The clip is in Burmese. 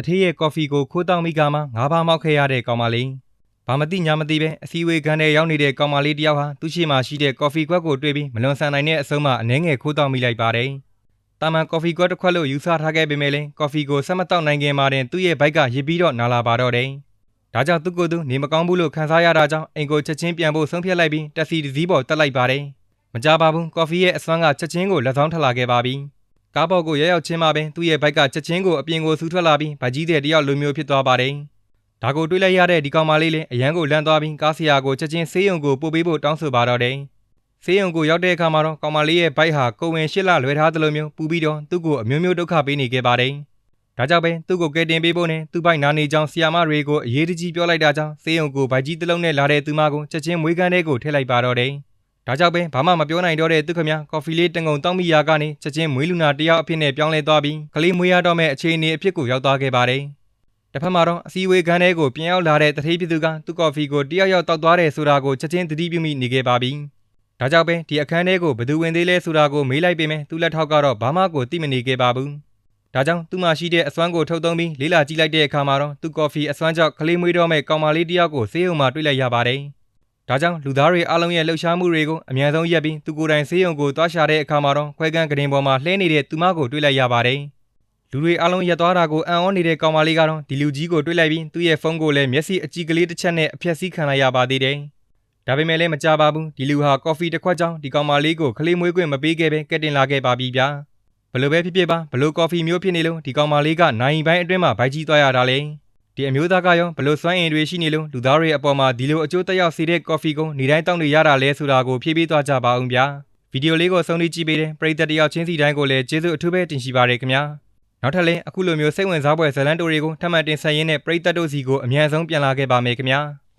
တထေးရဲ့ကော်ဖီကိုခိုးတောင်းမိကမှငါးပါးမောက်ခဲ့ရတဲ့ကောင်မလေးဘာမသိညာမသိပဲအစည်းအဝေးခန်းထဲရောက်နေတဲ့ကောင်မလေးတစ်ယောက်ဟာသူ့ရှိမှရှိတဲ့ကော်ဖီခွက်ကိုတွေ့ပြီးမလွန်ဆန်နိုင်တဲ့အဆုံးမှအနှဲငယ်ခိုးတောင်းမိလိုက်ပါတယ်တာမန်ကော်ဖီခွက်တစ်ခွက်လို့ယူဆထားခဲ့ပေမဲ့လည်းကော်ဖီကိုဆက်မတောက်နိုင်ခင်မှာတင်သူ့ရဲ့ဘိုက်ကရစ်ပြီးတော့နာလာပါတော့တယ်ဒါကြောင့်သူ့ကိုယ်သူနေမကောင်းဘူးလို့ခံစားရတာကြောင့်အိမ်ကိုချက်ချင်းပြန်ဖို့ဆုံးဖြတ်လိုက်ပြီးတက်စီတစ်စီးပေါ်တက်လိုက်ပါတယ်မကြပါဘူးကော်ဖီရဲ့အစွမ်းကချက်ချင်းကိုလက်ဆောင်ထလာခဲ့ပါပြီ ကားပေါ်ကိုရောက်ရောက်ချင်းမှပင်သူ့ရဲ့ဘိုက်ကချက်ချင်းကိုအပြင်ကိုဆူထွက်လာပြီးဗကြီးတဲ့တယောက်လိုမျိုးဖြစ်သွားပါတယ်။ဒါကိုတွေးလိုက်ရတဲ့ဒီကောင်မလေးလည်းအရန်ကိုလန့်သွားပြီးကားဆရာကိုချက်ချင်းဆေးရုံကိုပို့ပေးဖို့တောင်းဆိုပါတော့တယ်။ဆေးရုံကိုရောက်တဲ့အခါမှာတော့ကောင်မလေးရဲ့ဘိုက်ဟာကိုဝင်ရှစ်လလွယ်ထားသလိုမျိုးပူပြီးတော့သူ့ကိုအမျိုးမျိုးဒုက္ခပေးနေခဲ့ပါတယ်။ဒါကြောင့်ပဲသူ့ကိုကယ်တင်ပေးဖို့နဲ့သူ့ဘိုက်နာနေကြောင်းဆီယာမတွေကိုအရေးတကြီးပြောလိုက်တာကြောင့်ဆေးရုံကိုဗကြီးတစ်လုံးနဲ့လာတဲ့သူမကိုချက်ချင်းမွေးကန်းထဲကိုထည့်လိုက်ပါတော့တယ်။ ဒါကြောင့်ပဲဘာမှမပြောနိုင်တော့တဲ့သူခမကော်ဖီလေးတငုံတောင်းမိရာကနေချက်ချင်းမွေးလူနာတစ်ယောက်အဖြစ်နဲ့ပြောင်းလဲသွားပြီးကလေးမွေးရတော့မဲ့အခြေအနေအဖြစ်ကိုရောက်သွားခဲ့ပါတယ်။တစ်ဖက်မှာတော့အစည်းအဝေးခန်းထဲကိုပြန်ရောက်လာတဲ့တထေးပြည်သူကသူ့ကော်ဖီကိုတယောက်ယောက်တောက်သွားတယ်ဆိုတာကိုချက်ချင်းသတိပြုမိနေခဲ့ပါပြီ။ဒါကြောင့်ပဲဒီအခန်းထဲကိုဘယ်သူဝင်သေးလဲဆိုတာကိုမေးလိုက်ပေမဲ့သူ့လက်ထောက်ကတော့ဘာမှကိုသိမနေခဲ့ပါဘူး။ဒါကြောင့်သူ့မှာရှိတဲ့အစွမ်းကိုထုတ်သုံးပြီးလေးလာကြည့်လိုက်တဲ့အခါမှာတော့သူ့ကော်ဖီအစွမ်းကြောင့်ကလေးမွေးတော့မဲ့ကောင်မလေးတစ်ယောက်ကိုဆေးရုံမှာတွေ့လိုက်ရပါတယ်။ ဒါကြောင့်လူသားတွေအားလုံးရဲ့လှုပ်ရှားမှုတွေကိုအမြန်ဆုံးရပ်ပြီးသူကိုယ်တိုင်ဆေးရုံကိုတွားရှာတဲ့အခါမှာတော့ခွဲကန်းကရင်ပေါ်မှာလှဲနေတဲ့သူမကိုတွေ့လိုက်ရပါတယ်။လူတွေအားလုံးရက်သွားတာကိုအံ့ဩနေတဲ့ကောင်မလေးကတော့ဒီလူကြီးကိုတွေ့လိုက်ပြီးသူ့ရဲ့ဖုန်းကိုလည်းမျက်စိအကြည့်ကလေးတစ်ချက်နဲ့အဖြက်စီးခံလိုက်ရပါသေးတယ်။ဒါပေမဲ့လည်းမကြပါဘူးဒီလူဟာကော်ဖီတစ်ခွက်ကြောင်းဒီကောင်မလေးကိုခလေးမွေးခွင့်မပေးခဲ့ပဲကက်တင်လာခဲ့ပါပြီဗျာ။ဘလို့ပဲဖြစ်ဖြစ်ပါဘလို့ကော်ဖီမျိုးဖြစ်နေလို့ဒီကောင်မလေးကနိုင်ပိုင်းအတွင်းမှာဗိုက်ကြီးသွားရတာလေ။ ဒီအမျိုးသားကရောဘလို့စွမ်းအင်တွေရှိနေလို့လူသားတွေအပေါ်မှာဒီလိုအကျိုးသက်ရောက်စေတဲ့ကော်ဖီကိုနေတိုင်းတောင်းနေရတာလဲဆိုတာကိုဖြည့်ပေးသွားကြပါအောင်ဗျာဗီဒီယိုလေးကိုဆုံးဖြတ်ကြည့်ပေးတဲ့ပရိသတ်တယောက်ချင်းစီတိုင်းကိုလည်းကျေးဇူးအထူးပဲတင်ရှိပါရခင်ဗျာနောက်ထပ်လည်းအခုလိုမျိုးစိတ်ဝင်စားဖွယ်ဇာတ်လမ်းတိုတွေကိုထပ်မံတင်ဆက်ရင်းနဲ့ပရိသတ်တို့စီကိုအမြန်ဆုံးပြန်လာခဲ့ပါမယ်ခင်ဗျာ